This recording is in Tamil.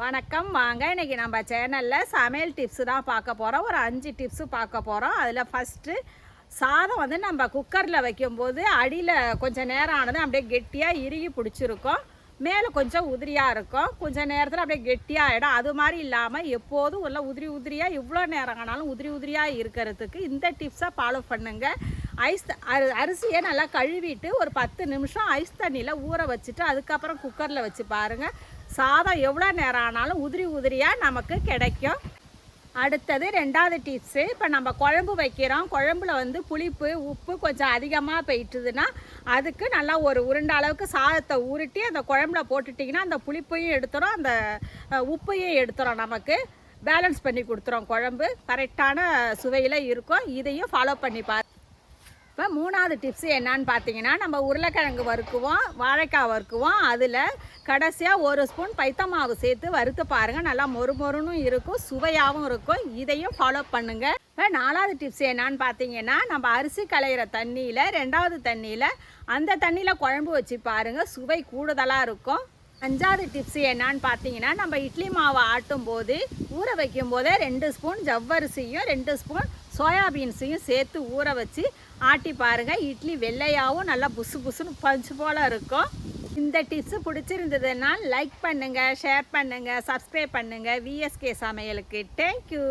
வணக்கம். வாங்க இன்றைக்கி நம்ம சேனலில் சமையல் டிப்ஸு தான் பார்க்க போகிறோம் ஒரு அஞ்சு டிப்ஸு பார்க்க போகிறோம் அதில் ஃபஸ்ட்டு சாதம் வந்து நம்ம குக்கரில் வைக்கும்போது அடியில் கொஞ்சம் நேரம் ஆனது அப்படியே கெட்டியாக இறுகி பிடிச்சிருக்கும். மேலே கொஞ்சம் உதிரியாக இருக்கும். கொஞ்சம் நேரத்தில் அப்படியே கெட்டியாக ஆகிடும் அது மாதிரி இல்லாமல் எப்போதும் உள்ள உதிரி உதிரியாக இவ்வளோ நேரம் ஆனாலும் உதிரி உதிரியாக இருக்கிறதுக்கு இந்த டிப்ஸை ஃபாலோ பண்ணுங்கள் ஐஸ் த- அரி அரிசியை நல்லா கழுவிட்டு ஒரு பத்து நிமிஷம் ஐஸ் தண்ணியில் ஊற வச்சுட்டு அதுக்கப்புறம் குக்கரில் வச்சு பாருங்கள் சாதம் எவ்வளோ நேரம் ஆனாலும் உதிரி உதிரியாக நமக்கு கிடைக்கும். அடுத்தது ரெண்டாவது டிப்ஸு இப்போ நம்ம குழம்பு வைக்கிறோம். குழம்புல வந்து புளிப்பு உப்பு கொஞ்சம் அதிகமாக போயிட்டுதுன்னா அதுக்கு நல்லா ஒரு உருண்ட அளவுக்கு சாதத்தை உருட்டி அந்த குழம்புல போட்டுட்டிங்கன்னா அந்த புளிப்பையும் எடுத்துரும் அந்த உப்பையும் எடுத்துரும் நமக்கு. பேலன்ஸ் பண்ணி கொடுத்துரும் குழம்பு. கரெக்டான சுவையில் இருக்கும். இதையும் ஃபாலோ பண்ணி பாரு இப்போ மூணாவது டிப்ஸ் என்னன்னு பார்த்தீங்கன்னா நம்ம உருளைக்கிழங்கு வறுக்குவோம் வாழைக்காய் வறுக்குவோம். அதில் கடைசியாக ஒரு ஸ்பூன் பைத்தமாவு சேர்த்து வறுத்து பாருங்கள் நல்லா மொறு மொறுன்னு இருக்கும் சுவையாகவும் இருக்கும். இதையும் ஃபாலோ பண்ணுங்கள் இப்போ நாலாவது டிப்ஸ் என்னான்னு பார்த்தீங்கன்னா நம்ம அரிசி களையிற தண்ணியில் ரெண்டாவது தண்ணியில் அந்த தண்ணியில் குழம்பு வச்சு பாருங்கள் சுவை கூடுதலாக இருக்கும். அஞ்சாவது டிப்ஸ் என்னான்னு பார்த்தீங்கன்னா நம்ம இட்லி மாவை ஆட்டும் போது ஊற வைக்கும் போதே ரெண்டு ஸ்பூன் ஜவ்வரிசியும் ரெண்டு ஸ்பூன் சோயாபீன்ஸையும் சேர்த்து ஊற வச்சு ஆட்டி பாருங்கள் இட்லி வெள்ளையாகவும் நல்லா புசு புசுன்னு பஞ்சு போல் இருக்கும். இந்த டிப்ஸு பிடிச்சிருந்ததுன்னா லைக் பண்ணுங்கள் ஷேர் பண்ணுங்கள் சப்ஸ்கிரைப் பண்ணுங்கள் விஎஸ்கே சமையலுக்கு. தேங்க்யூ